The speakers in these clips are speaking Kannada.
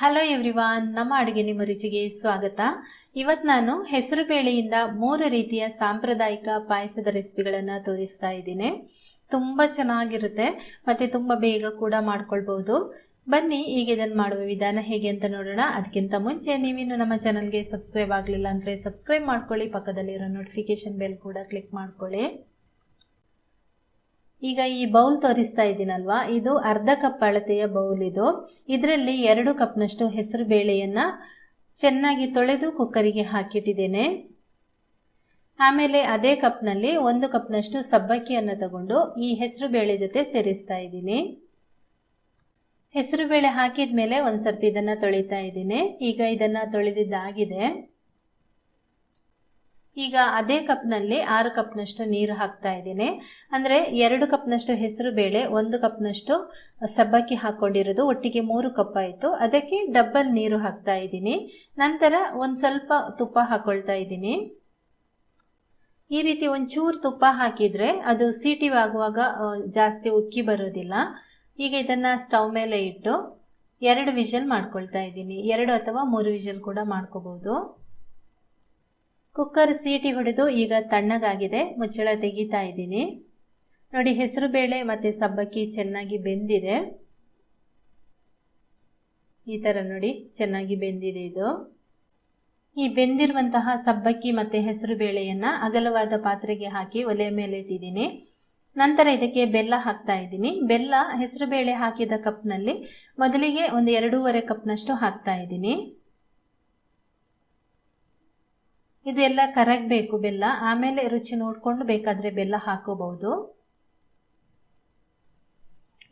ಹಲೋ ಎವ್ರಿವಾನ್ ನಮ್ಮ ಅಡುಗೆ ನಿಮ್ಮ ರುಚಿಗೆ ಸ್ವಾಗತ. ಇವತ್ತು ನಾನು ಹೆಸರು ಬೇಳೆಯಿಂದ ಮೂರು ರೀತಿಯ ಸಾಂಪ್ರದಾಯಿಕ ಪಾಯಸದ ರೆಸಿಪಿಗಳನ್ನು ತೋರಿಸ್ತಾ ಇದ್ದೀನಿ. ತುಂಬ ಚೆನ್ನಾಗಿರುತ್ತೆ ಮತ್ತು ತುಂಬ ಬೇಗ ಕೂಡ ಮಾಡ್ಕೊಳ್ಬೋದು. ಬನ್ನಿ, ಈಗ ಇದನ್ನು ಮಾಡುವ ವಿಧಾನ ಹೇಗೆ ಅಂತ ನೋಡೋಣ. ಅದಕ್ಕಿಂತ ಮುಂಚೆ ನೀವಿನ್ನು ನಮ್ಮ ಚಾನಲ್ಗೆ ಸಬ್ಸ್ಕ್ರೈಬ್ ಆಗಲಿಲ್ಲ ಅಂದರೆ ಸಬ್ಸ್ಕ್ರೈಬ್ ಮಾಡ್ಕೊಳ್ಳಿ, ಪಕ್ಕದಲ್ಲಿರೋ ನೋಟಿಫಿಕೇಷನ್ ಬೆಲ್ ಕೂಡ ಕ್ಲಿಕ್ ಮಾಡ್ಕೊಳ್ಳಿ. ಈಗ ಈ ಬೌಲ್ ತೋರಿಸ್ತಾ ಇದ್ದೀನಲ್ವಾ? ಇದು ಅರ್ಧ ಕಪ್ ಅಳತೆಯ ಬೌಲ್ ಇದು. ಇದರಲ್ಲಿ ಎರಡು ಕಪ್ನಷ್ಟು ಹೆಸರು ಬೇಳೆಯನ್ನು ಚೆನ್ನಾಗಿ ತೊಳೆದು ಕುಕ್ಕರಿಗೆ ಹಾಕಿಟ್ಟಿದ್ದೇನೆ. ಆಮೇಲೆ ಅದೇ ಕಪ್ನಲ್ಲಿ ಒಂದು ಕಪ್ನಷ್ಟು ಸಬ್ಬಕ್ಕಿಯನ್ನು ತಗೊಂಡು ಈ ಹೆಸರು ಬೇಳೆ ಜೊತೆ ಸೇರಿಸ್ತಾ ಇದ್ದೀನಿ. ಹೆಸರು ಬೇಳೆ ಹಾಕಿದ ಮೇಲೆ ಒಂದು ಸರ್ತಿ ಇದನ್ನು ತೊಳಿತಾ ಇದ್ದೀನಿ. ಈಗ ಇದನ್ನು ತೊಳೆದಿದ್ದಾಗಿದೆ. ಈಗ ಅದೇ ಕಪ್ನಲ್ಲಿ ಆರು ಕಪ್ನಷ್ಟು ನೀರು ಹಾಕ್ತಾ ಇದ್ದೀನಿ. ಅಂದರೆ ಎರಡು ಕಪ್ನಷ್ಟು ಹೆಸರು ಬೇಳೆ, ಒಂದು ಕಪ್ನಷ್ಟು ಸಬ್ಬಕ್ಕಿ ಹಾಕ್ಕೊಂಡಿರೋದು ಒಟ್ಟಿಗೆ ಮೂರು ಕಪ್ ಆಯಿತು. ಅದಕ್ಕೆ ಡಬ್ಬಲ್ ನೀರು ಹಾಕ್ತಾ ಇದ್ದೀನಿ. ನಂತರ ಒಂದು ಸ್ವಲ್ಪ ತುಪ್ಪ ಹಾಕ್ಕೊಳ್ತಾ ಇದ್ದೀನಿ. ಈ ರೀತಿ ಒಂಚೂರು ತುಪ್ಪ ಹಾಕಿದರೆ ಅದು ಸೀಟಿ ಆಗುವಾಗ ಜಾಸ್ತಿ ಉಕ್ಕಿ ಬರೋದಿಲ್ಲ. ಈಗ ಇದನ್ನು ಸ್ಟವ್ ಮೇಲೆ ಇಟ್ಟು ಎರಡು ವಿಷಲ್ ಮಾಡ್ಕೊಳ್ತಾ ಇದ್ದೀನಿ. ಎರಡು ಅಥವಾ ಮೂರು ವಿಷಲ್ ಕೂಡ ಮಾಡ್ಕೋಬೋದು. ಕುಕ್ಕರ್ ಸೀಟಿ ಹೊಡೆದು ಈಗ ತಣ್ಣಗಾಗಿದೆ. ಮುಚ್ಚಳ ತೆಗಿತಾ ಇದ್ದೀನಿ. ನೋಡಿ, ಹೆಸರು ಬೇಳೆ ಮತ್ತು ಸಬ್ಬಕ್ಕಿ ಚೆನ್ನಾಗಿ ಬೆಂದಿದೆ. ಈ ಥರ ನೋಡಿ, ಚೆನ್ನಾಗಿ ಬೆಂದಿದೆ ಇದು. ಈ ಬೆಂದಿರುವಂತಹ ಸಬ್ಬಕ್ಕಿ ಮತ್ತು ಹೆಸರು ಬೇಳೆಯನ್ನು ಅಗಲವಾದ ಪಾತ್ರೆಗೆ ಹಾಕಿ ಒಲೆ ಮೇಲೆ ಇಟ್ಟಿದ್ದೀನಿ. ನಂತರ ಇದಕ್ಕೆ ಬೆಲ್ಲ ಹಾಕ್ತಾ ಇದ್ದೀನಿ. ಬೆಲ್ಲ, ಹೆಸರು ಬೇಳೆ ಹಾಕಿದ ಕಪ್ನಲ್ಲಿ ಮೊದಲಿಗೆ ಒಂದು ಎರಡೂವರೆ ಕಪ್ನಷ್ಟು ಹಾಕ್ತಾ ಇದ್ದೀನಿ. ಇದೆಲ್ಲ ಕರಗಬೇಕು ಬೆಲ್ಲ. ಆಮೇಲೆ ರುಚಿ ನೋಡಿಕೊಂಡು ಬೇಕಾದರೆ ಬೆಲ್ಲ ಹಾಕೋಬಹುದು.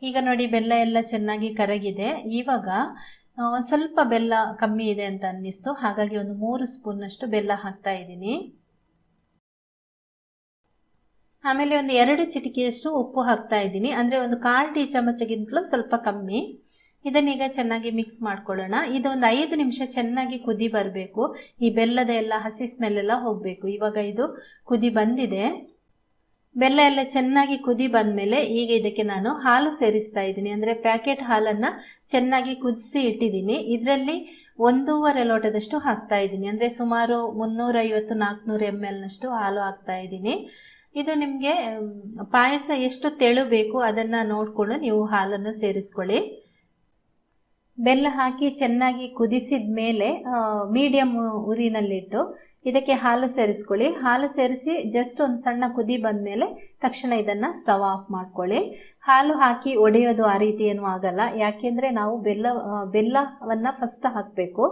ಈಗ ನೋಡಿ ಬೆಲ್ಲ ಎಲ್ಲ ಚೆನ್ನಾಗಿ ಕರಗಿದೆ. ಇವಾಗ ಸ್ವಲ್ಪ ಬೆಲ್ಲ ಕಮ್ಮಿ ಇದೆ ಅಂತ ಅನ್ನಿಸ್ತು. ಹಾಗಾಗಿ ಒಂದು ಮೂರು ಸ್ಪೂನ್ನಷ್ಟು ಬೆಲ್ಲ ಹಾಕ್ತಾ ಇದ್ದೀನಿ. ಆಮೇಲೆ ಒಂದು ಎರಡು ಚಿಟಿಕೆಯಷ್ಟು ಉಪ್ಪು ಹಾಕ್ತಾ ಇದ್ದೀನಿ. ಅಂದರೆ ಒಂದು ಕಾಲು ಟೀ ಚಮಚಗಿಂತಲೂ ಸ್ವಲ್ಪ ಕಮ್ಮಿ. ಇದನ್ನೀಗ ಚೆನ್ನಾಗಿ ಮಿಕ್ಸ್ ಮಾಡ್ಕೊಳ್ಳೋಣ. ಇದೊಂದು ಐದು ನಿಮಿಷ ಚೆನ್ನಾಗಿ ಕುದಿ ಬರಬೇಕು. ಈ ಬೆಲ್ಲದ ಎಲ್ಲ ಹಸಿ ಸ್ಮೆಲ್ಲೆಲ್ಲ ಹೋಗಬೇಕು. ಇವಾಗ ಇದು ಕುದಿ ಬಂದಿದೆ. ಬೆಲ್ಲ ಎಲ್ಲ ಚೆನ್ನಾಗಿ ಕುದಿ ಬಂದಮೇಲೆ ಈಗ ಇದಕ್ಕೆ ನಾನು ಹಾಲು ಸೇರಿಸ್ತಾ ಇದ್ದೀನಿ. ಅಂದರೆ ಪ್ಯಾಕೆಟ್ ಹಾಲನ್ನು ಚೆನ್ನಾಗಿ ಕುದಿಸಿ ಇಟ್ಟಿದ್ದೀನಿ. ಇದರಲ್ಲಿ ಒಂದೂವರೆ ಲೋಟದಷ್ಟು ಹಾಕ್ತಾ ಇದ್ದೀನಿ. ಅಂದರೆ ಸುಮಾರು ಮುನ್ನೂರೈವತ್ತು ನಾಲ್ಕುನೂರು ಎಂ ಎಲ್ನಷ್ಟು ಹಾಲು ಹಾಕ್ತಾ ಇದ್ದೀನಿ. ಇದು ನಿಮಗೆ ಪಾಯಸ ಎಷ್ಟು ತೆಳು ಬೇಕು ಅದನ್ನು ನೋಡಿಕೊಂಡು ನೀವು ಹಾಲನ್ನು ಸೇರಿಸ್ಕೊಳ್ಳಿ. ಬೆಲ್ಲ ಹಾಕಿ ಚೆನ್ನಾಗಿ ಕುದಿಸಿದ ಮೇಲೆ ಮೀಡಿಯಮ್ ಉರಿನಲ್ಲಿಟ್ಟು ಇದಕ್ಕೆ ಹಾಲು ಸೇರಿಸ್ಕೊಳ್ಳಿ. ಹಾಲು ಸೇರಿಸಿ ಜಸ್ಟ್ ಒಂದು ಸಣ್ಣ ಕುದಿ ಬಂದ ಮೇಲೆ ತಕ್ಷಣ ಇದನ್ನು ಸ್ಟವ್ ಆಫ್ ಮಾಡ್ಕೊಳ್ಳಿ. ಹಾಲು ಹಾಕಿ ಒಡೆಯೋದು ಆ ರೀತಿ ಏನೂ ಆಗಲ್ಲ. ಯಾಕೆಂದರೆ ನಾವು ಬೆಲ್ಲ ಬೆಲ್ಲವನ್ನು ಫಸ್ಟ್ ಹಾಕಬೇಕು.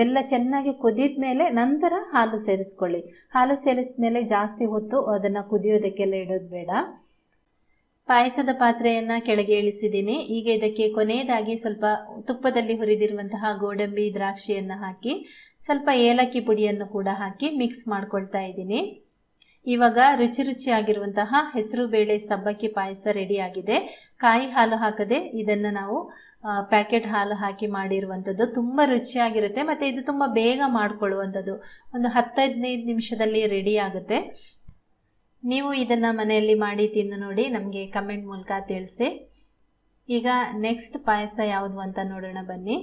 ಬೆಲ್ಲ ಚೆನ್ನಾಗಿ ಕುದಿದ ಮೇಲೆ ನಂತರ ಹಾಲು ಸೇರಿಸ್ಕೊಳ್ಳಿ. ಹಾಲು ಸೇರಿಸಿದ ಮೇಲೆ ಜಾಸ್ತಿ ಹೊತ್ತು ಅದನ್ನು ಕುದಿಯೋದಕ್ಕೆಲ್ಲ ಇಡೋದು ಬೇಡ. ಪಾಯಸದ ಪಾತ್ರೆಯನ್ನು ಕೆಳಗೆ ಇಳಿಸಿದ್ದೀನಿ. ಈಗ ಇದಕ್ಕೆ ಕೊನೆಯದಾಗಿ ಸ್ವಲ್ಪ ತುಪ್ಪದಲ್ಲಿ ಹುರಿದಿರುವಂತಹ ಗೋಡಂಬಿ ದ್ರಾಕ್ಷಿಯನ್ನು ಹಾಕಿ, ಸ್ವಲ್ಪ ಏಲಕ್ಕಿ ಪುಡಿಯನ್ನು ಕೂಡ ಹಾಕಿ ಮಿಕ್ಸ್ ಮಾಡ್ಕೊಳ್ತಾ ಇದ್ದೀನಿ. ಇವಾಗ ರುಚಿ ರುಚಿಯಾಗಿರುವಂತಹ ಹೆಸರು ಬೇಳೆ ಸಬ್ಬಕ್ಕಿ ಪಾಯಸ ರೆಡಿ ಆಗಿದೆ. ಕಾಯಿ ಹಾಲು ಹಾಕದೆ ಇದನ್ನು ನಾವು ಪ್ಯಾಕೆಟ್ ಹಾಲು ಹಾಕಿ ಮಾಡಿರುವಂಥದ್ದು ತುಂಬ ರುಚಿಯಾಗಿರುತ್ತೆ. ಮತ್ತು ಇದು ತುಂಬ ಬೇಗ ಮಾಡಿಕೊಳ್ಳುವಂಥದ್ದು. ಒಂದು ಹತ್ತೈದನೈದು ನಿಮಿಷದಲ್ಲಿ ರೆಡಿ ಆಗುತ್ತೆ. ನೀವು ಇದನ್ನು ಮನೆಯಲ್ಲಿ ಮಾಡಿ ತಿಂದು ನೋಡಿ ನಮಗೆ ಕಮೆಂಟ್ ಮೂಲಕ ತಿಳಿಸಿ. ಈಗ ನೆಕ್ಸ್ಟ್ ಪಾಯಸ ಯಾವುದು ಅಂತ ನೋಡೋಣ ಬನ್ನಿ.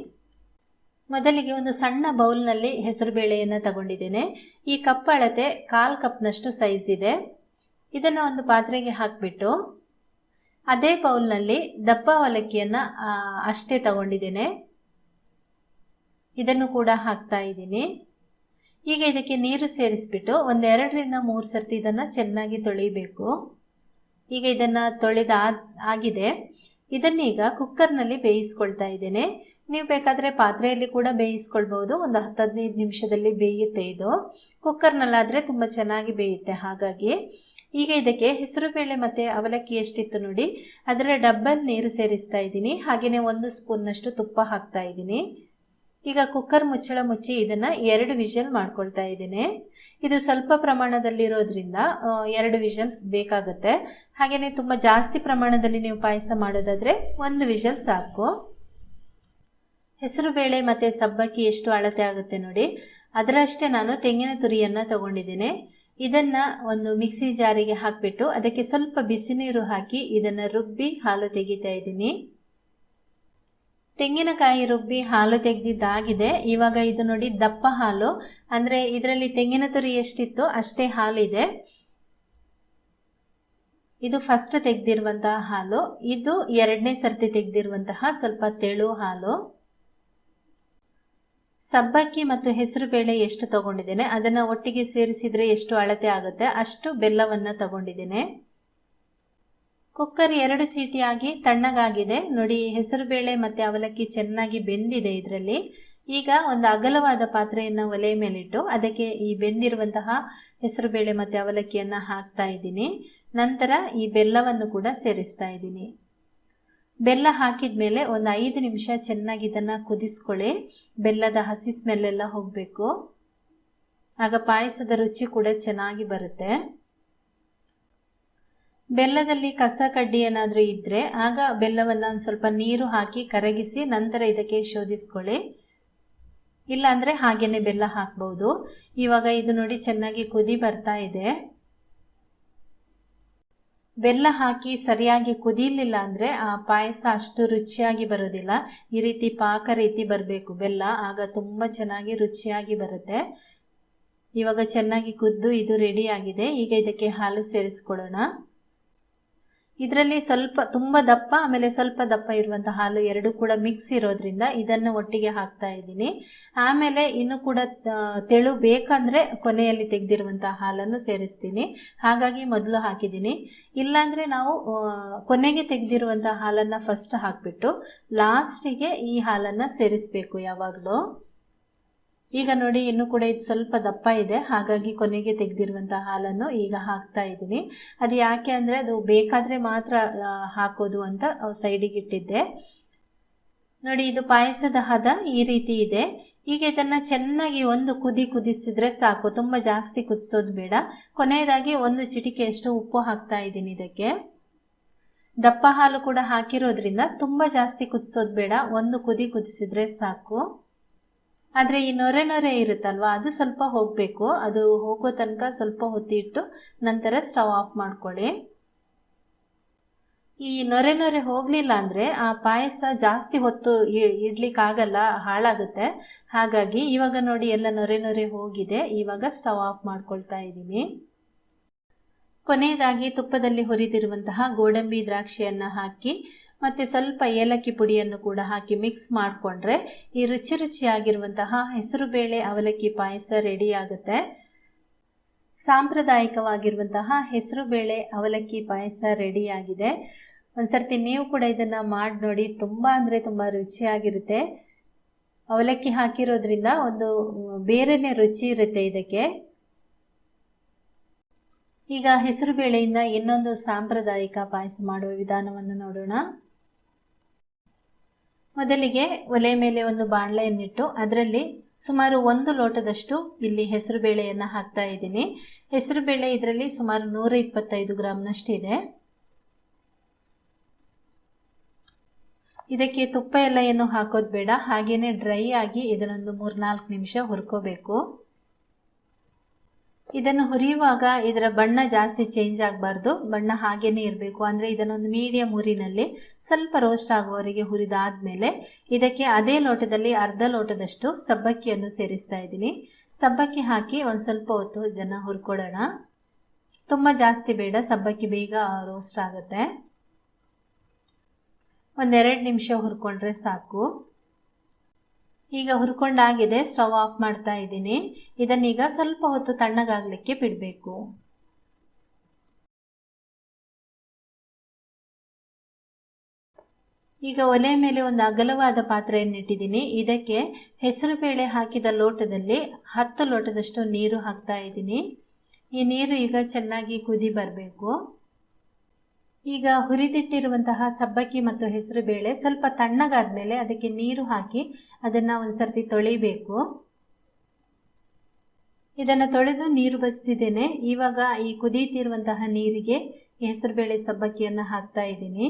ಮೊದಲಿಗೆ ಒಂದು ಸಣ್ಣ ಬೌಲ್ನಲ್ಲಿ ಹೆಸರುಬೇಳೆಯನ್ನು ತಗೊಂಡಿದ್ದೇನೆ. ಈ ಕಪ್ ಅಳತೆ ಕಾಲು ಕಪ್ನಷ್ಟು ಸೈಜ್ ಇದೆ. ಇದನ್ನು ಒಂದು ಪಾತ್ರೆಗೆ ಹಾಕಿಬಿಟ್ಟು ಅದೇ ಬೌಲ್ನಲ್ಲಿ ದಪ್ಪ ಅವಲಕ್ಕಿಯನ್ನು ಅಷ್ಟೇ ತಗೊಂಡಿದ್ದೇನೆ. ಇದನ್ನು ಕೂಡ ಹಾಕ್ತಾ ಇದ್ದೀನಿ. ಈಗ ಇದಕ್ಕೆ ನೀರು ಸೇರಿಸ್ಬಿಟ್ಟು ಒಂದೆರಡರಿಂದ ಮೂರು ಸರ್ತಿ ಇದನ್ನು ಚೆನ್ನಾಗಿ ತೊಳಿಬೇಕು. ಈಗ ಇದನ್ನು ತೊಳೆದ ಆಗಿದೆ. ಇದನ್ನೀಗ ಕುಕ್ಕರ್ನಲ್ಲಿ ಬೇಯಿಸ್ಕೊಳ್ತಾ ಇದ್ದೇನೆ. ನೀವು ಬೇಕಾದರೆ ಪಾತ್ರೆಯಲ್ಲಿ ಕೂಡ ಬೇಯಿಸ್ಕೊಳ್ಬೋದು ಒಂದು ಹತ್ತು ಹದಿನೈದು ನಿಮಿಷದಲ್ಲಿ ಬೇಯುತ್ತೆ ಇದು. ಕುಕ್ಕರ್ನಲ್ಲಾದರೆ ತುಂಬ ಚೆನ್ನಾಗಿ ಬೇಯುತ್ತೆ ಹಾಗಾಗಿ. ಈಗ ಇದಕ್ಕೆ ಹೆಸರುಬೇಳೆ ಮತ್ತು ಅವಲಕ್ಕಿ ಎಷ್ಟಿತ್ತು ನೋಡಿ. ಅದರ ಡಬ್ಬಲ್ ನೀರು ಸೇರಿಸ್ತಾ ಇದ್ದೀನಿ. ಹಾಗೆಯೇ ಒಂದು ಸ್ಪೂನ್ನಷ್ಟು ತುಪ್ಪ ಹಾಕ್ತಾ ಇದ್ದೀನಿ. ಈಗ ಕುಕ್ಕರ್ ಮುಚ್ಚಳ ಮುಚ್ಚಿ ಇದನ್ನು ಎರಡು ವಿಷಲ್ ಮಾಡ್ಕೊಳ್ತಾ ಇದ್ದೀನಿ. ಇದು ಸ್ವಲ್ಪ ಪ್ರಮಾಣದಲ್ಲಿರೋದ್ರಿಂದ ಎರಡು ವಿಷಲ್ಸ್ ಬೇಕಾಗುತ್ತೆ. ಹಾಗೆಯೇ ತುಂಬ ಜಾಸ್ತಿ ಪ್ರಮಾಣದಲ್ಲಿ ನೀವು ಪಾಯಸ ಮಾಡೋದಾದರೆ ಒಂದು ವಿಷಲ್ ಸಾಕು. ಹೆಸರು ಬೇಳೆ ಮತ್ತು ಸಬ್ಬಕ್ಕಿ ಎಷ್ಟು ಅಳತೆ ಆಗುತ್ತೆ ನೋಡಿ. ಅದರಷ್ಟೇ ನಾನು ತೆಂಗಿನ ತುರಿಯನ್ನು ತಗೊಂಡಿದ್ದೇನೆ. ಇದನ್ನು ಒಂದು ಮಿಕ್ಸಿ ಜಾರಿಗೆ ಹಾಕಿಬಿಟ್ಟು ಅದಕ್ಕೆ ಸ್ವಲ್ಪ ಬಿಸಿ ನೀರು ಹಾಕಿ ಇದನ್ನು ರುಬ್ಬಿ ಹಾಲು ತೆಗಿತಾ ಇದ್ದೀನಿ. ತೆಂಗಿನಕಾಯಿ ರುಬ್ಬಿ ಹಾಲು ತೆಗೆದಿದ್ದಾಗಿದೆ. ಇವಾಗ ಇದು ನೋಡಿ ದಪ್ಪ ಹಾಲು. ಅಂದರೆ ಇದರಲ್ಲಿ ತೆಂಗಿನ ತುರಿ ಎಷ್ಟಿತ್ತು ಅಷ್ಟೇ ಹಾಲಿದೆ. ಇದು ಫಸ್ಟ್ ತೆಗೆದಿರುವಂತಹ ಹಾಲು. ಇದು ಎರಡನೇ ಸರ್ತಿ ತೆಗೆದಿರುವಂತಹ ಸ್ವಲ್ಪ ತೆಳು ಹಾಲು. ಸಬ್ಬಕ್ಕಿ ಮತ್ತು ಹೆಸರು ಬೇಳೆ ಎಷ್ಟು ತಗೊಂಡಿದ್ದೇನೆ? ಅದನ್ನು ಒಟ್ಟಿಗೆ ಸೇರಿಸಿದರೆ ಎಷ್ಟು ಅಳತೆ ಆಗುತ್ತೆ? ಅಷ್ಟು ಬೆಲ್ಲವನ್ನು ತಗೊಂಡಿದ್ದೇನೆ. ಕುಕ್ಕರ್ ಎರಡು ಸೀಟಿಯಾಗಿ ತಣ್ಣಗಾಗಿದೆ. ನೋಡಿ ಹೆಸರುಬೇಳೆ ಮತ್ತು ಅವಲಕ್ಕಿ ಚೆನ್ನಾಗಿ ಬೆಂದಿದೆ ಇದರಲ್ಲಿ. ಈಗ ಒಂದು ಅಗಲವಾದ ಪಾತ್ರೆಯನ್ನು ಒಲೆ ಮೇಲಿಟ್ಟು ಅದಕ್ಕೆ ಈ ಬೆಂದಿರುವಂತಹ ಹೆಸರುಬೇಳೆ ಮತ್ತು ಅವಲಕ್ಕಿಯನ್ನು ಹಾಕ್ತಾ ಇದ್ದೀನಿ. ನಂತರ ಈ ಬೆಲ್ಲವನ್ನು ಕೂಡ ಸೇರಿಸ್ತಾ ಇದ್ದೀನಿ. ಬೆಲ್ಲ ಹಾಕಿದ ಮೇಲೆ ಒಂದು ಐದು ನಿಮಿಷ ಚೆನ್ನಾಗಿ ಇದನ್ನು ಕುದಿಸ್ಕೊಳ್ಳಿ. ಬೆಲ್ಲದ ಹಸಿ ಸ್ಮೆಲ್ಲೆಲ್ಲ ಹೋಗಬೇಕು. ಆಗ ಪಾಯಸದ ರುಚಿ ಕೂಡ ಚೆನ್ನಾಗಿ ಬರುತ್ತೆ. ಬೆಲ್ಲದಲ್ಲಿ ಕಸ ಕಡ್ಡಿ ಏನಾದರೂ ಇದ್ದರೆ ಆಗ ಬೆಲ್ಲವನ್ನು ಒಂದು ಸ್ವಲ್ಪ ನೀರು ಹಾಕಿ ಕರಗಿಸಿ ನಂತರ ಇದಕ್ಕೆ ಶೋಧಿಸ್ಕೊಳ್ಳಿ. ಇಲ್ಲಾಂದರೆ ಹಾಗೇನೆ ಬೆಲ್ಲ ಹಾಕ್ಬೋದು. ಇವಾಗ ಇದು ನೋಡಿ ಚೆನ್ನಾಗಿ ಕುದಿ ಬರ್ತಾ ಇದೆ. ಬೆಲ್ಲ ಹಾಕಿ ಸರಿಯಾಗಿ ಕುದಿಲಿಲ್ಲ ಅಂದರೆ ಆ ಪಾಯಸ ಅಷ್ಟು ರುಚಿಯಾಗಿ ಬರೋದಿಲ್ಲ. ಈ ರೀತಿ ಪಾಕ ರೀತಿ ಬರಬೇಕು. ಬೆಲ್ಲ ಆಗ ತುಂಬ ಚೆನ್ನಾಗಿ ರುಚಿಯಾಗಿ ಬರುತ್ತೆ. ಇವಾಗ ಚೆನ್ನಾಗಿ ಕುದ್ದು ಇದು ರೆಡಿಯಾಗಿದೆ ಈಗ ಇದಕ್ಕೆ ಹಾಲು ಸೇರಿಸ್ಕೊಳ್ಳೋಣ. ಇದರಲ್ಲಿ ಸ್ವಲ್ಪ, ತುಂಬ ದಪ್ಪ, ಆಮೇಲೆ ಸ್ವಲ್ಪ ದಪ್ಪ ಇರುವಂಥ ಹಾಲು ಎರಡು ಕೂಡ ಮಿಕ್ಸ್ ಇರೋದ್ರಿಂದ ಇದನ್ನು ಒಟ್ಟಿಗೆ ಹಾಕ್ತಾ ಇದ್ದೀನಿ. ಆಮೇಲೆ ಇನ್ನು ಕೂಡ ತೆಳು ಬೇಕಂದ್ರೆ ಕೊನೆಯಲ್ಲಿ ತೆಗೆದಿರುವಂಥ ಹಾಲನ್ನು ಸೇರಿಸ್ತೀನಿ. ಹಾಗಾಗಿ ಮೊದಲು ಹಾಕಿದ್ದೀನಿ. ಇಲ್ಲಾಂದರೆ ನಾವು ಕೊನೆಗೆ ತೆಗೆದಿರುವಂಥ ಹಾಲನ್ನು ಫಸ್ಟ್ ಹಾಕಿಬಿಟ್ಟು ಲಾಸ್ಟಿಗೆ ಈ ಹಾಲನ್ನು ಸೇರಿಸಬೇಕು ಯಾವಾಗಲೂ. ಈಗ ನೋಡಿ, ಇನ್ನು ಕೂಡ ಇದು ಸ್ವಲ್ಪ ದಪ್ಪ ಇದೆ. ಹಾಗಾಗಿ ಕೊನೆಗೆ ತೆಗೆದಿರುವಂಥ ಹಾಲನ್ನು ಈಗ ಹಾಕ್ತಾ ಇದ್ದೀನಿ. ಅದು ಯಾಕೆ ಅಂದರೆ, ಅದು ಬೇಕಾದರೆ ಮಾತ್ರ ಹಾಕೋದು ಅಂತ ಸೈಡಿಗೆ ಇಟ್ಟಿದ್ದೆ. ನೋಡಿ, ಇದು ಪಾಯಸದ ಹದ ಈ ರೀತಿ ಇದೆ. ಈಗ ಇದನ್ನು ಚೆನ್ನಾಗಿ ಒಂದು ಕುದಿ ಕುದಿಸಿದ್ರೆ ಸಾಕು. ತುಂಬ ಜಾಸ್ತಿ ಕುದಿಸೋದು ಬೇಡ. ಕೊನೆಯದಾಗಿ ಒಂದು ಚಿಟಿಕೆಯಷ್ಟು ಉಪ್ಪು ಹಾಕ್ತಾ ಇದ್ದೀನಿ ಇದಕ್ಕೆ. ದಪ್ಪ ಹಾಲು ಕೂಡ ಹಾಕಿರೋದ್ರಿಂದ ತುಂಬ ಜಾಸ್ತಿ ಕುದಿಸೋದು ಬೇಡ. ಒಂದು ಕುದಿ ಕುದಿಸಿದ್ರೆ ಸಾಕು. ಆದರೆ ಈ ನೊರೆ ನೊರೆ ಇರುತ್ತಲ್ವ, ಅದು ಸ್ವಲ್ಪ ಹೋಗಬೇಕು. ಅದು ಹೋಗೋ ತನಕ ಸ್ವಲ್ಪ ಹೊತ್ತಿಟ್ಟು ನಂತರ ಸ್ಟವ್ ಆಫ್ ಮಾಡ್ಕೊಳ್ಳಿ. ಈ ನೊರೆ ನೊರೆ ಹೋಗಲಿಲ್ಲ ಅಂದರೆ ಆ ಪಾಯಸ ಜಾಸ್ತಿ ಹೊತ್ತು ಇಡ್ಲಿಕ್ಕಾಗಲ್ಲ, ಹಾಳಾಗುತ್ತೆ. ಹಾಗಾಗಿ ಇವಾಗ ನೋಡಿ ಎಲ್ಲ ನೊರೆ ನೊರೆ ಹೋಗಿದೆ. ಇವಾಗ ಸ್ಟವ್ ಆಫ್ ಮಾಡ್ಕೊಳ್ತಾ ಇದ್ದೀನಿ. ಕೊನೆಯದಾಗಿ ತುಪ್ಪದಲ್ಲಿ ಹುರಿದಿರುವಂತಹ ಗೋಡಂಬಿ ದ್ರಾಕ್ಷಿಯನ್ನು ಹಾಕಿ ಮತ್ತು ಸ್ವಲ್ಪ ಏಲಕ್ಕಿ ಪುಡಿಯನ್ನು ಕೂಡ ಹಾಕಿ ಮಿಕ್ಸ್ ಮಾಡಿಕೊಂಡ್ರೆ ಈ ರುಚಿ ರುಚಿಯಾಗಿರುವಂತಹ ಹೆಸರುಬೇಳೆ ಅವಲಕ್ಕಿ ಪಾಯಸ ರೆಡಿ ಆಗುತ್ತೆ. ಸಾಂಪ್ರದಾಯಿಕವಾಗಿರುವಂತಹ ಹೆಸರುಬೇಳೆ ಅವಲಕ್ಕಿ ಪಾಯಸ ರೆಡಿಯಾಗಿದೆ ಒಂದು ಸರ್ತಿ ನೀವು ಕೂಡ ಇದನ್ನು ಮಾಡಿ ನೋಡಿ, ತುಂಬ ಅಂದರೆ ತುಂಬ ರುಚಿಯಾಗಿರುತ್ತೆ. ಅವಲಕ್ಕಿ ಹಾಕಿರೋದ್ರಿಂದ ಒಂದು ಬೇರೆನೇ ರುಚಿ ಇರುತ್ತೆ ಇದಕ್ಕೆ. ಈಗ ಹೆಸರು ಬೇಳೆಯಿಂದ ಇನ್ನೊಂದು ಸಾಂಪ್ರದಾಯಿಕ ಪಾಯಸ ಮಾಡುವ ವಿಧಾನವನ್ನು ನೋಡೋಣ. ಮೊದಲಿಗೆ ಒಲೆ ಮೇಲೆ ಒಂದು ಬಾಣಲೆಯನ್ನಿಟ್ಟು ಅದರಲ್ಲಿ ಸುಮಾರು ಒಂದು ಲೋಟದಷ್ಟು ಇಲ್ಲಿ ಹೆಸರು ಬೇಳೆಯನ್ನು ಹಾಕ್ತಾ ಇದ್ದೀನಿ. ಹೆಸರು ಬೇಳೆ ಇದರಲ್ಲಿ ಸುಮಾರು ನೂರ ಇಪ್ಪತ್ತೈದು ಗ್ರಾಮ್ನಷ್ಟಿದೆ ಇದಕ್ಕೆ ತುಪ್ಪ ಎಲ್ಲ ಏನು ಹಾಕೋದು ಬೇಡ, ಹಾಗೇನೆ ಡ್ರೈ ಆಗಿ ಇದನ್ನೊಂದು ಮೂರ್ನಾಲ್ಕು ನಿಮಿಷ ಹುರ್ಕೋಬೇಕು. ಇದನ್ನು ಹುರಿಯುವಾಗ ಇದರ ಬಣ್ಣ ಜಾಸ್ತಿ ಚೇಂಜ್ ಆಗಬಾರ್ದು. ಬಣ್ಣ ಹಾಗೇನೆ ಇರಬೇಕು. ಅಂದರೆ ಇದನ್ನೊಂದು ಮೀಡಿಯಂ ಉರಿನಲ್ಲಿ ಸ್ವಲ್ಪ ರೋಸ್ಟ್ ಆಗುವವರೆಗೆ ಹುರಿದಾದ್ಮೇಲೆ ಇದಕ್ಕೆ ಅದೇ ಲೋಟದಲ್ಲಿ ಅರ್ಧ ಲೋಟದಷ್ಟು ಸಬ್ಬಕ್ಕಿಯನ್ನು ಸೇರಿಸ್ತಾ ಇದ್ದೀನಿ. ಸಬ್ಬಕ್ಕಿ ಹಾಕಿ ಒಂದು ಸ್ವಲ್ಪ ಹೊತ್ತು ಇದನ್ನು ಹುರ್ಕೊಡೋಣ. ತುಂಬ ಜಾಸ್ತಿ ಬೇಡ, ಸಬ್ಬಕ್ಕಿ ಬೇಗ ರೋಸ್ಟ್ ಆಗುತ್ತೆ. ಒಂದೆರಡು ನಿಮಿಷ ಹುರ್ಕೊಂಡ್ರೆ ಸಾಕು. ಈಗ ಹುರ್ಕೊಂಡಾಗಿದೆ ಸ್ಟವ್ ಆಫ್ ಮಾಡ್ತಾ ಇದ್ದೀನಿ. ಇದನ್ನೀಗ ಸ್ವಲ್ಪ ಹೊತ್ತು ತಣ್ಣಗಾಗಲಿಕ್ಕೆ ಬಿಡಬೇಕು. ಈಗ ಒಲೆ ಮೇಲೆ ಒಂದು ಅಗಲವಾದ ಪಾತ್ರೆಯನ್ನು ಇಟ್ಟಿದ್ದೀನಿ. ಇದಕ್ಕೆ ಹೆಸರುಬೇಳೆ ಹಾಕಿದ ಲೋಟದಲ್ಲಿ ಹತ್ತು ಲೋಟದಷ್ಟು ನೀರು ಹಾಕ್ತಾ ಇದ್ದೀನಿ. ಈ ನೀರು ಈಗ ಚೆನ್ನಾಗಿ ಕುದಿ ಬರಬೇಕು. ಈಗ ಹುರಿದಿಟ್ಟಿರುವಂತಹ ಸಬ್ಬಕ್ಕಿ ಮತ್ತು ಹೆಸರು ಬೇಳೆ ಸ್ವಲ್ಪ ತಣ್ಣಗಾದ ಮೇಲೆ ಅದಕ್ಕೆ ನೀರು ಹಾಕಿ ಅದನ್ನು ಒಂದು ಸರ್ತಿ ತೊಳಿಬೇಕು. ಇದನ್ನು ತೊಳೆದು ನೀರು ಬಸ್ತಿದ್ದೇನೆ ಇವಾಗ ಈ ಕುದೀತಿರುವಂತಹ ನೀರಿಗೆ ಹೆಸರು ಬೇಳೆ ಸಬ್ಬಕ್ಕಿಯನ್ನು ಹಾಕ್ತಾ ಇದ್ದೀನಿ.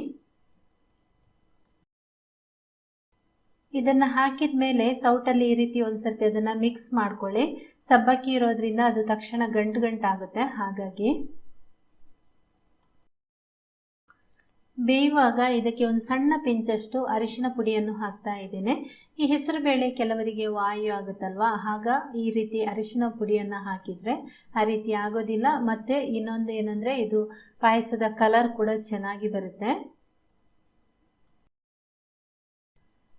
ಇದನ್ನು ಹಾಕಿದ ಮೇಲೆ ಸೌಟಲ್ಲಿ ಈ ರೀತಿ ಒಂದು ಸರ್ತಿ ಅದನ್ನು ಮಿಕ್ಸ್ ಮಾಡ್ಕೊಳ್ಳಿ. ಸಬ್ಬಕ್ಕಿ ಇರೋದ್ರಿಂದ ಅದು ತಕ್ಷಣ ಗಂಟು ಗಂಟಾಗುತ್ತೆ. ಹಾಗಾಗಿ ಬೇಯುವಾಗ ಇದಕ್ಕೆ ಒಂದು ಸಣ್ಣ ಪಿಂಚಷ್ಟು ಅರಿಶಿನ ಪುಡಿಯನ್ನು ಹಾಕ್ತಾ ಇದ್ದೇನೆ. ಈ ಹೆಸರು ಬೇಳೆ ಕೆಲವರಿಗೆ ವಾಯು ಆಗುತ್ತಲ್ವಾ? ಆಗ ಈ ರೀತಿ ಅರಿಶಿನ ಪುಡಿಯನ್ನು ಹಾಕಿದರೆ ಆ ರೀತಿ ಆಗೋದಿಲ್ಲ. ಮತ್ತು ಇನ್ನೊಂದು ಏನಂದರೆ ಇದು ಪಾಯಸದ ಕಲರ್ ಕೂಡ ಚೆನ್ನಾಗಿ ಬರುತ್ತೆ.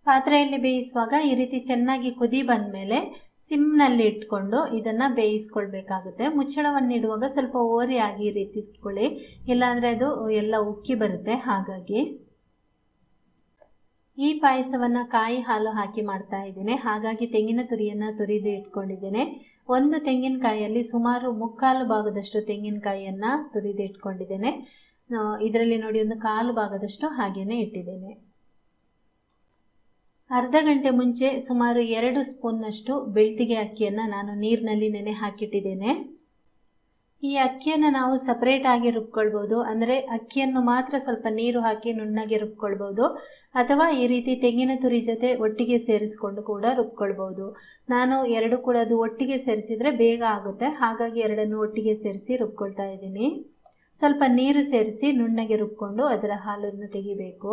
ಪಾತ್ರೆಯಲ್ಲಿ ಬೇಯಿಸುವಾಗ ಈ ರೀತಿ ಚೆನ್ನಾಗಿ ಕುದಿ ಬಂದ ಮೇಲೆ ಸಿಮ್ನಲ್ಲಿ ಇಟ್ಕೊಂಡು ಇದನ್ನು ಬೇಯಿಸ್ಕೊಳ್ಬೇಕಾಗುತ್ತೆ. ಮುಚ್ಚಳವನ್ನು ಇಡುವಾಗ ಸ್ವಲ್ಪ ಓರೆಯಾಗಿ ಈ ರೀತಿ ಇಟ್ಕೊಳ್ಳಿ. ಇಲ್ಲಾಂದರೆ ಅದು ಎಲ್ಲ ಉಕ್ಕಿ ಬರುತ್ತೆ. ಹಾಗಾಗಿ ಈ ಪಾಯಸವನ್ನು ಕಾಯಿ ಹಾಲು ಹಾಕಿ ಮಾಡ್ತಾ ಇದ್ದೀನಿ. ಹಾಗಾಗಿ ತೆಂಗಿನ ತುರಿಯನ್ನು ತುರಿದು ಇಟ್ಕೊಂಡಿದ್ದೇನೆ. ಒಂದು ತೆಂಗಿನಕಾಯಿಯಲ್ಲಿ ಸುಮಾರು ಮುಕ್ಕಾಲು ಭಾಗದಷ್ಟು ತೆಂಗಿನಕಾಯಿಯನ್ನು ತುರಿದು ಇಟ್ಕೊಂಡಿದ್ದೇನೆ. ಇದರಲ್ಲಿ ನೋಡಿ, ಒಂದು ಕಾಲು ಭಾಗದಷ್ಟು ಹಾಗೆಯೇ ಇಟ್ಟಿದ್ದೇನೆ. ಅರ್ಧ ಗಂಟೆ ಮುಂಚೆ ಸುಮಾರು ಎರಡು ಸ್ಪೂನ್ನಷ್ಟು ಬೆಳ್ತಿಗೆ ಅಕ್ಕಿಯನ್ನು ನಾನು ನೀರಿನಲ್ಲಿ ನೆನೆ ಹಾಕಿಟ್ಟಿದ್ದೇನೆ. ಈ ಅಕ್ಕಿಯನ್ನು ನಾವು ಸಪ್ರೇಟ್ ಆಗಿ ರುಬ್ಕೊಳ್ಬೋದು. ಅಂದರೆ ಅಕ್ಕಿಯನ್ನು ಮಾತ್ರ ಸ್ವಲ್ಪ ನೀರು ಹಾಕಿ ನುಣ್ಣಗೆ ರುಬ್ಕೊಳ್ಬೋದು. ಅಥವಾ ಈ ರೀತಿ ತೆಂಗಿನ ತುರಿ ಜೊತೆ ಒಟ್ಟಿಗೆ ಸೇರಿಸ್ಕೊಂಡು ಕೂಡ ರುಬ್ಕೊಳ್ಬೋದು. ನಾನು ಎರಡು ಕೂಡ ಅದು ಒಟ್ಟಿಗೆ ಸೇರಿಸಿದರೆ ಬೇಗ ಆಗುತ್ತೆ. ಹಾಗಾಗಿ ಎರಡನ್ನು ಒಟ್ಟಿಗೆ ಸೇರಿಸಿ ರುಬ್ಕೊಳ್ತಾ ಇದ್ದೀನಿ. ಸ್ವಲ್ಪ ನೀರು ಸೇರಿಸಿ ನುಣ್ಣಗೆ ರುಬ್ಕೊಂಡು ಅದರ ಹಾಲನ್ನು ತೆಗಿಬೇಕು.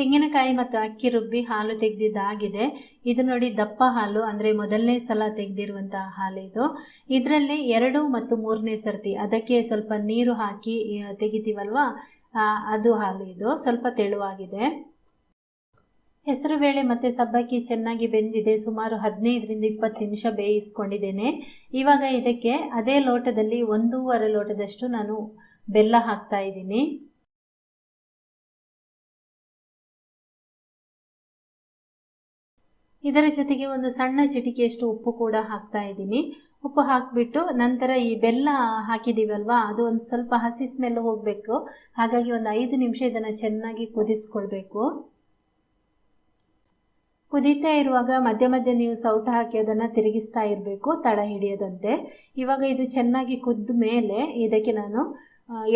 ತೆಂಗಿನಕಾಯಿ ಮತ್ತು ಅಕ್ಕಿ ರುಬ್ಬಿ ಹಾಲು ತೆಗೆದಿದ್ದಾಗಿದೆ. ಇದು ನೋಡಿ ದಪ್ಪ ಹಾಲು, ಅಂದರೆ ಮೊದಲನೇ ಸಲ ತೆಗೆದಿರುವಂತಹ ಹಾಲು ಇದು. ಇದರಲ್ಲಿ ಎರಡು ಮತ್ತು ಮೂರನೇ ಸರ್ತಿ ಅದಕ್ಕೆ ಸ್ವಲ್ಪ ನೀರು ಹಾಕಿ ತೆಗಿತೀವಲ್ವಾ? ಅದು ಹಾಲು ಇದು. ಸ್ವಲ್ಪ ತೆಳುವಾಗಿದೆ. ಹೆಸರು ಬೇಳೆ ಮತ್ತು ಸಬ್ಬಕ್ಕಿ ಚೆನ್ನಾಗಿ ಬೆಂದಿದೆ. ಸುಮಾರು ಹದಿನೈದರಿಂದ ಇಪ್ಪತ್ತು ನಿಮಿಷ ಬೇಯಿಸ್ಕೊಂಡಿದ್ದೇನೆ. ಇವಾಗ ಇದಕ್ಕೆ ಅದೇ ಲೋಟದಲ್ಲಿ ಒಂದೂವರೆ ಲೋಟದಷ್ಟು ನಾನು ಬೆಲ್ಲ ಹಾಕ್ತಾ ಇದ್ದೀನಿ. ಇದರ ಜೊತೆಗೆ ಒಂದು ಸಣ್ಣ ಚಿಟಿಕೆಯಷ್ಟು ಉಪ್ಪು ಕೂಡ ಹಾಕ್ತಾ ಇದ್ದೀನಿ. ಉಪ್ಪು ಹಾಕಿಬಿಟ್ಟು ನಂತರ ಈ ಬೆಲ್ಲ ಹಾಕಿದ್ದೀವಲ್ವಾ ಅದು ಒಂದು ಸ್ವಲ್ಪ ಹಸಿ ಸ್ಮೆಲ್ ಹೋಗಬೇಕು. ಹಾಗಾಗಿ ಒಂದು ಐದು ನಿಮಿಷ ಇದನ್ನು ಚೆನ್ನಾಗಿ ಕುದಿಸ್ಕೊಳ್ಬೇಕು. ಕುದೀತಾ ಇರುವಾಗ ಮಧ್ಯ ಮಧ್ಯೆ ನೀವು ಸೌಟ ಹಾಕಿ ಅದನ್ನು ತಿರುಗಿಸ್ತಾ ಇರಬೇಕು, ತಡ ಹಿಡಿಯದಂತೆ. ಇವಾಗ ಇದು ಚೆನ್ನಾಗಿ ಕುದ್ದ ಮೇಲೆ ಇದಕ್ಕೆ ನಾನು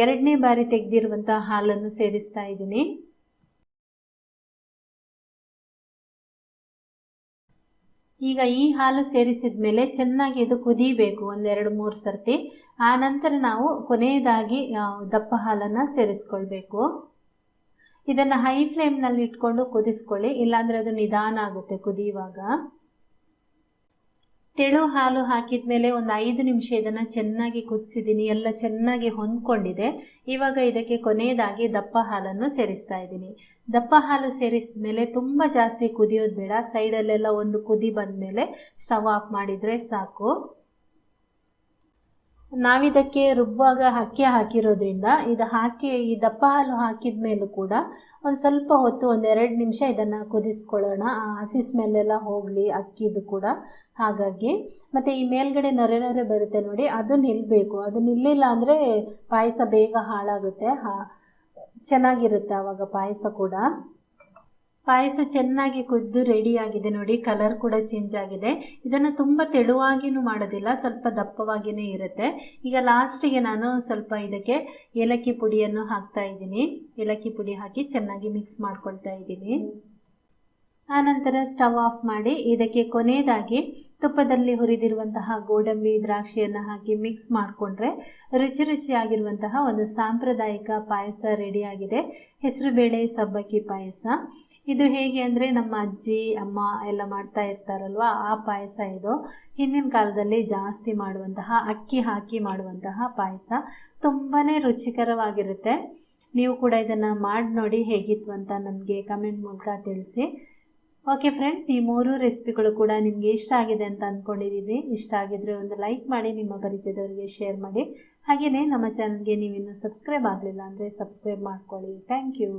ಎರಡನೇ ಬಾರಿ ತೆಗೆದಿರುವಂಥ ಹಾಲನ್ನು ಸೇರಿಸ್ತಾ ಇದ್ದೀನಿ. ಈಗ ಈ ಹಾಲು ಸೇರಿಸಿದ ಮೇಲೆ ಚೆನ್ನಾಗಿ ಇದು ಕುದಿಬೇಕು ಒಂದೆರಡು ಮೂರು ಸರ್ತಿ. ಆ ನಂತರ ನಾವು ಕೊನೆಯದಾಗಿ ದಪ್ಪ ಹಾಲನ್ನು ಸೇರಿಸ್ಕೊಳ್ಬೇಕು. ಇದನ್ನು ಹೈ ಫ್ಲೇಮ್ನಲ್ಲಿ ಇಟ್ಕೊಂಡು ಕುದಿಸ್ಕೊಳ್ಳಿ, ಇಲ್ಲಾಂದರೆ ಅದು ನಿಧಾನ ಆಗುತ್ತೆ ಕುದಿಯುವಾಗ. ತೆಳು ಹಾಲು ಹಾಕಿದ ಮೇಲೆ ಒಂದು ಐದು ನಿಮಿಷ ಇದನ್ನು ಚೆನ್ನಾಗಿ ಕುದಿಸಿದ್ದೀನಿ ಎಲ್ಲ ಚೆನ್ನಾಗಿ ಹೊಂದ್ಕೊಂಡಿದೆ. ಇವಾಗ ಇದಕ್ಕೆ ಕೊನೆಯದಾಗಿ ದಪ್ಪ ಹಾಲನ್ನು ಸೇರಿಸ್ತಾ ಇದ್ದೀನಿ. ದಪ್ಪ ಹಾಲು ಸೇರಿಸಿದ ಮೇಲೆ ತುಂಬ ಜಾಸ್ತಿ ಕುದಿಯೋದು ಬೇಡ. ಸೈಡಲ್ಲೆಲ್ಲ ಒಂದು ಕುದಿ ಬಂದ ಮೇಲೆ ಸ್ಟವ್ ಆಫ್ ಮಾಡಿದರೆ ಸಾಕು. ನಾವಿದಕ್ಕೆ ರುಬ್ಬುವಾಗ ಅಕ್ಕಿ ಹಾಕಿರೋದ್ರಿಂದ ಇದು ಹಾಕಿ, ಈ ದಪ್ಪ ಹಾಲು ಹಾಕಿದ ಮೇಲೂ ಕೂಡ ಒಂದು ಸ್ವಲ್ಪ ಹೊತ್ತು ಒಂದೆರಡು ನಿಮಿಷ ಇದನ್ನು ಕುದಿಸ್ಕೊಳ್ಳೋಣ. ಆ ಹಸಿ ಸ್ಮೆಲ್ಲೆಲ್ಲ ಹೋಗಲಿ, ಅಕ್ಕಿದು ಕೂಡ. ಹಾಗಾಗಿ ಮತ್ತು ಈ ಮೇಲ್ಗಡೆ ನೊರೆ ನೊರೆ ಬರುತ್ತೆ ನೋಡಿ, ಅದು ನಿಲ್ಲಬೇಕು ಅದು ನಿಲ್ಲಿಲ್ಲ ಅಂದರೆ ಪಾಯಸ ಬೇಗ ಹಾಳಾಗುತ್ತೆ. ಹಾ, ಚೆನ್ನಾಗಿರುತ್ತೆ ಆವಾಗ ಪಾಯಸ ಕೂಡ. ಪಾಯಸ ಚೆನ್ನಾಗಿ ಕುದ್ದು ರೆಡಿಯಾಗಿದೆ ನೋಡಿ ಕಲರ್ ಕೂಡ ಚೇಂಜ್ ಆಗಿದೆ. ಇದನ್ನು ತುಂಬ ತೆಳುವಾಗಿನೂ ಮಾಡೋದಿಲ್ಲ, ಸ್ವಲ್ಪ ದಪ್ಪವಾಗಿಯೇ ಇರುತ್ತೆ. ಈಗ ಲಾಸ್ಟಿಗೆ ನಾನು ಸ್ವಲ್ಪ ಇದಕ್ಕೆ ಏಲಕ್ಕಿ ಪುಡಿಯನ್ನು ಹಾಕ್ತಾ ಇದ್ದೀನಿ. ಏಲಕ್ಕಿ ಪುಡಿ ಹಾಕಿ ಚೆನ್ನಾಗಿ ಮಿಕ್ಸ್ ಮಾಡ್ಕೊಳ್ತಾ ಇದ್ದೀನಿ. ಆನಂತರ ಸ್ಟವ್ ಆಫ್ ಮಾಡಿ, ಇದಕ್ಕೆ ಕೊನೆಯದಾಗಿ ತುಪ್ಪದಲ್ಲಿ ಹುರಿದಿರುವಂತಹ ಗೋಡಂಬಿ, ದ್ರಾಕ್ಷಿಯನ್ನು ಹಾಕಿ ಮಿಕ್ಸ್ ಮಾಡಿಕೊಂಡ್ರೆ ರುಚಿ ರುಚಿಯಾಗಿರುವಂತಹ ಒಂದು ಸಾಂಪ್ರದಾಯಿಕ ಪಾಯಸ ರೆಡಿಯಾಗಿದೆ ಹೆಸರುಬೇಳೆ ಸಬ್ಬಕ್ಕಿ ಪಾಯಸ. ಇದು ಹೇಗೆ ಅಂದರೆ ನಮ್ಮ ಅಜ್ಜಿ, ಅಮ್ಮ ಎಲ್ಲ ಮಾಡ್ತಾ ಇರ್ತಾರಲ್ವ, ಆ ಪಾಯಸ ಇದು. ಹಿಂದಿನ ಕಾಲದಲ್ಲಿ ಜಾಸ್ತಿ ಮಾಡುವಂತಹ, ಅಕ್ಕಿ ಹಾಕಿ ಮಾಡುವಂತಹ ಪಾಯಸ ತುಂಬಾ ರುಚಿಕರವಾಗಿರುತ್ತೆ. ನೀವು ಕೂಡ ಇದನ್ನು ಮಾಡಿ ನೋಡಿ ಹೇಗಿತ್ತು ಅಂತ ನನಗೆ ಕಮೆಂಟ್ ಮೂಲಕ ತಿಳಿಸಿ. ಓಕೆ ಫ್ರೆಂಡ್ಸ್ ಈ ಮೂರು ರೆಸಿಪಿಗಳು ಕೂಡ ನಿಮಗೆ ಇಷ್ಟ ಆಗಿದೆ ಅಂತ ಅಂದ್ಕೊಂಡಿದ್ದೀನಿ ಇಷ್ಟ ಆಗಿದ್ರೆ ಒಂದು ಲೈಕ್ ಮಾಡಿ, ನಿಮ್ಮ ಪರಿಚಯದವರಿಗೆ ಶೇರ್ ಮಾಡಿ. ಹಾಗೆಯೇ ನಮ್ಮ ಚಾನಲ್ಗೆ ನೀವಿನ್ನೂ ಸಬ್ಸ್ಕ್ರೈಬ್ ಆಗಲಿಲ್ಲ ಅಂದರೆ ಸಬ್ಸ್ಕ್ರೈಬ್ ಮಾಡ್ಕೊಳ್ಳಿ. Thank you